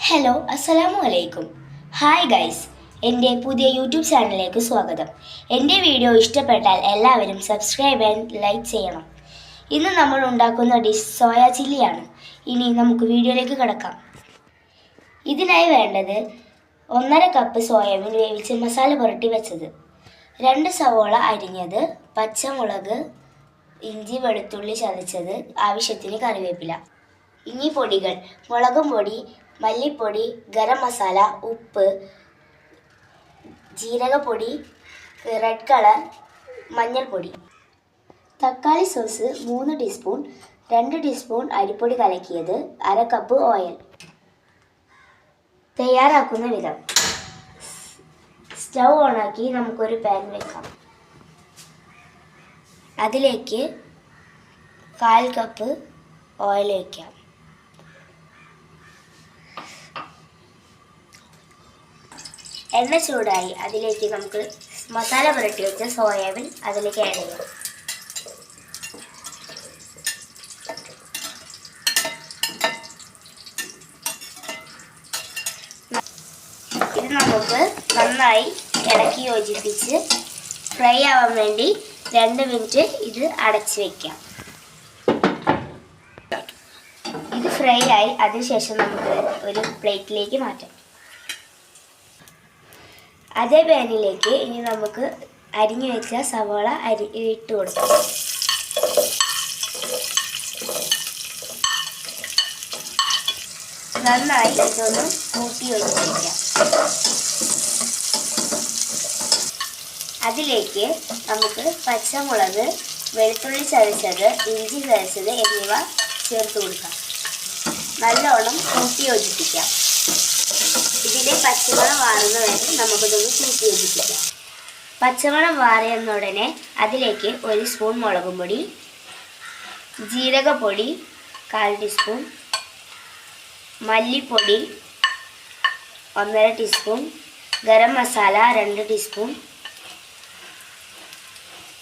Hello അസ്സലാമു അലൈക്കും hi guys എന്റെ പുതിയ യൂട്യൂബ് ചാനലിലേക്ക് സ്വാഗതം. എന്റെ വീഡിയോ ഇഷ്ടപ്പെട്ടാൽ എല്ലാവരും സബ്സ്ക്രൈബ് ആൻഡ് ലൈക്ക് ചെയ്യണം. ഇന്ന് നമ്മൾ ഉണ്ടാക്കുന്ന ഡിഷ് സോയ ചില്ലിയാണ്. ഇനി നമുക്ക് വീഡിയോയിലേക്ക് കിടക്കാം. ഇതിനായി വേണ്ടത് ഒന്നര കപ്പ് സോയാബീൻ വേവിച്ച് മസാല പുരട്ടി വെച്ചത്. രണ്ട് സവോള അരിഞ്ഞത് പച്ചമുളക് ഇഞ്ചി വെളുത്തുള്ളി ചതച്ചത് ആവശ്യത്തിന് കറിവേപ്പില. ഇനി പൊടികൾ മുളകും പൊടി മല്ലിപ്പൊടി ഗരം മസാല ഉപ്പ് ജീരകപ്പൊടി റെഡ് കളർ മഞ്ഞൾപ്പൊടി. തക്കാളി സോസ് മൂന്ന് ടീസ്പൂൺ രണ്ട് ടീസ്പൂൺ അരിപ്പൊടി കലക്കിയത് അര കപ്പ് ഓയിൽ തയ്യാറാക്കുന്ന വിധം. സ്റ്റൗ ഓണാക്കി നമുക്കൊരു പാൻ വെക്കാം. അതിലേക്ക് കാൽ കപ്പ് ഓയിൽ വയ്ക്കാം എണ്ണ ചൂടായി. അതിലേക്ക് നമുക്ക് മസാല പുരട്ടി വെച്ച സോയാബീൻ അതിലേക്ക് ആഡ് ചെയ്യാം. ഇത് നമുക്ക് നന്നായി ഇളക്കി യോജിപ്പിച്ച് ഫ്രൈ ആവാൻ വേണ്ടി രണ്ട് മിനിറ്റ് ഇത് അടച്ചു വെക്കാം. ഇത് ഫ്രൈ ആയി. അതിനുശേഷം നമുക്ക് ഒരു പ്ലേറ്റിലേക്ക് മാറ്റാം. അതേ പാനിലേക്ക് ഇനി നമുക്ക് അരിഞ്ഞു വെച്ച സവാള അരി ഇട്ട് കൊടുക്കാം. നന്നായി ഇതൊന്ന് കൂട്ടി ഒഴിച്ചിരിക്കാം. അതിലേക്ക് നമുക്ക് പച്ചമുളക് വെളുത്തുള്ളി ചതച്ചത് ഇഞ്ചി ചതച്ചത് എന്നിവ ചേർത്ത് കൊടുക്കാം. നല്ലോണം കൂട്ടി യോജിപ്പിക്കാം. ഇതിലെ പച്ചമണം വാറുന്ന വരെ നമുക്കിതൊന്ന് കൂട്ടി യോജിപ്പിക്കാം. പച്ചമണം വാറിയുന്ന ഉടനെ അതിലേക്ക് ഒരു സ്പൂൺ മുളകും പൊടി ജീരകപ്പൊടി കാൽ ടീസ്പൂൺ മല്ലിപ്പൊടി ഒന്നര ടീസ്പൂൺ ഗരം മസാല രണ്ട് ടീസ്പൂൺ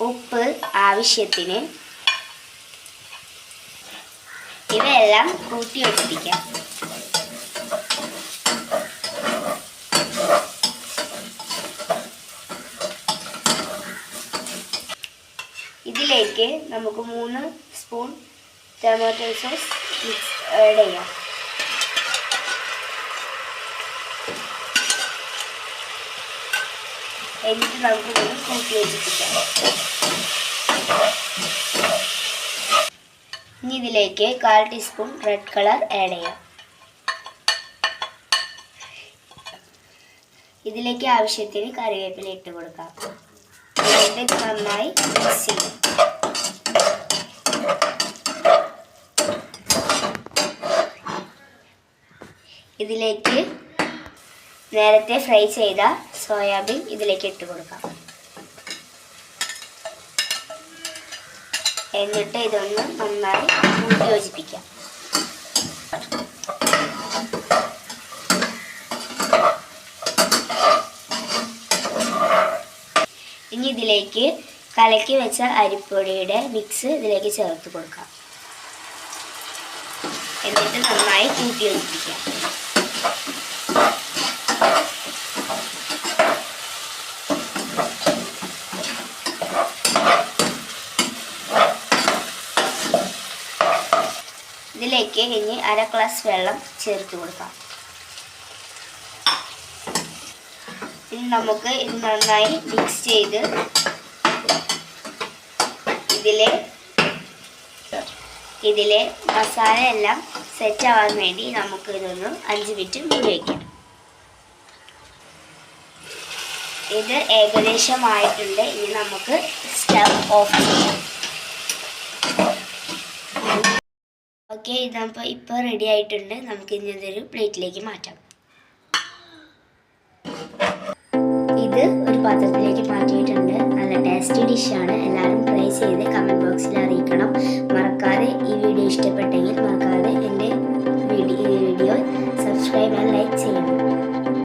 ഉപ്പ് ആവശ്യത്തിന്. ഇവയെല്ലാം കൂട്ടി യോജിപ്പിക്കാം. ഇതിലേക്ക് നമുക്ക് മൂന്ന് spoon tomato sauce mix add ചെയ്യാം എന്നിട്ട് നമുക്ക് ഇതൊന്ന് കൂട്ടി യോജിപ്പിക്കാം ഇനി ഇതിലേക്ക് കാൽ ടീസ്പൂൺ റെഡ് കളർ ആഡ് ചെയ്യാം. ഇതിലേക്ക് ആവശ്യത്തിന് കറിവേപ്പില ഇട്ട് കൊടുക്കാം. എന്നിട്ട് നന്നായി മിക്സ് ചെയ്യാം. ഇതിലേക്ക് നേരത്തെ ഫ്രൈ ചെയ്ത സോയാബീൻ ഇതിലേക്ക് ഇട്ട് കൊടുക്കാം. എന്നിട്ട് ഇതൊന്ന് നന്നായി യോജിപ്പിക്കാം. ഇനി ഇതിലേക്ക് കലക്കി വെച്ച അരിപ്പൊടിയുടെ മിക്സ് ഇതിലേക്ക് ചേർത്ത് കൊടുക്കാം. എന്നിട്ട് നന്നായി കൂട്ടി യോജിപ്പിക്കാം. ഇതിലേക്ക് ഇനി അര ഗ്ലാസ് വെള്ളം ചേർത്ത് കൊടുക്കാം. ഇനി നമുക്ക് ഇത് നന്നായി മിക്സ് ചെയ്ത് ഇതിലെ ഇതിലെ മസാല എല്ലാം സെറ്റ് ആവാൻ വേണ്ടി നമുക്ക് ഇതൊന്ന് അഞ്ച് മിനിറ്റ് മൂടി വയ്ക്കാം ഇത് ഏകദേശമായിട്ടുണ്ട്. ഇനി നമുക്ക് സ്റ്റവ് ഓഫ് ചെയ്യാം. ഓക്കെ ഇതപ്പോൾ ഇപ്പോൾ റെഡി ആയിട്ടുണ്ട്. നമുക്ക് ഇനി ഇതൊരു പ്ലേറ്റിലേക്ക് മാറ്റാം. ഇത് ഒരു പാത്രത്തിലേക്ക് മാറ്റിയിട്ടുണ്ട്. നല്ല ടേസ്റ്റി ഡിഷാണ് എല്ലാവരും ട്രൈ ചെയ്ത് കമന്റ് ബോക്സിൽ അറിയിക്കണം. മറക്കാതെ ഈ വീഡിയോ ഇഷ്ടപ്പെട്ടെങ്കിൽ